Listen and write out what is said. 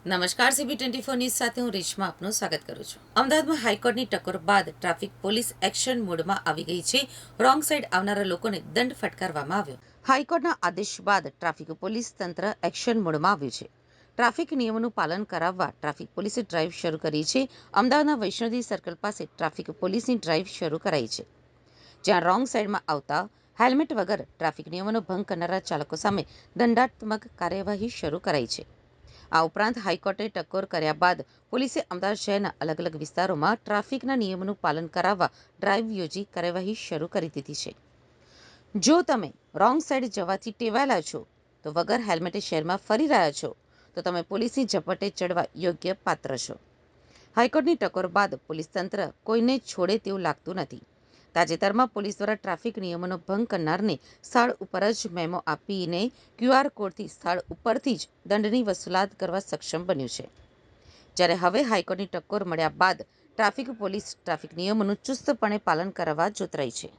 નમસ્કાર CB twenty four news સાથે હું રેશમા આપનું સ્વાગત કરું છું. અમદાવાદમાં હાઈકોર્ટની ટકોર બાદ ટ્રાફિક પોલીસ એક્શન મોડમાં આવી ગઈ છે. રોંગ સાઈડ આવનારા લોકોને દંડ ફટકારવામાં આવ્યો. હાઈકોર્ટના આદેશ બાદ ટ્રાફિક પોલીસ તંત્ર એક્શન મોડમાં આવ્યું છે. ટ્રાફિક નિયમોનું પાલન કરાવવા ટ્રાફિક પોલીસે ડ્રાઈવ શરૂ કરી છે. અમદાવાદના વૈષ્ણોદેવી સર્કલ પાસે ટ્રાફિક પોલીસની ડ્રાઈવ શરૂ કરાઈ છે. જ્યાં રોંગ સાઈડમાં આવતા હેલ્મેટ વગર ટ્રાફિક નિયમોનો ભંગ કરનારા ચાલકો સામે દંડાત્મક કાર્યવાહી શરૂ કરાઈ છે. આ ઉપરાંત હાઈકોર્ટે ટકોર કર્યા બાદ પોલીસે અમદાવાદ શહેરના અલગ અલગ વિસ્તારોમાં ટ્રાફિકના નિયમોનું પાલન કરાવવા ડ્રાઈવ યોજી કાર્યવાહી શરૂ કરી દીધી છે. જો તમે રોંગ સાઈડ જવાથી ટેવાયેલા છો, તો વગર હેલ્મેટે શહેરમાં ફરી રહ્યા છો, તો તમે પોલીસની ઝપટે ચડવા યોગ્ય પાત્ર છો. હાઈકોર્ટની ટકોર બાદ પોલીસ તંત્ર કોઈને છોડે તેવું લાગતું નથી. તાજેતરમાં પોલીસ દ્વારા ટ્રાફિક નિયમોનો ભંગ કરનારને સ્થળ ઉપર જ મેમો આપીને ક્યુઆર કોડથી સ્થળ ઉપરથી જ દંડની વસૂલાત કરવા સક્ષમ બન્યું છે. જ્યારે હવે હાઈકોર્ટની ટકોર મળ્યા બાદ ટ્રાફિક પોલીસ ટ્રાફિક નિયમોનું ચુસ્તપણે પાલન કરવા જોતરાઈ છે.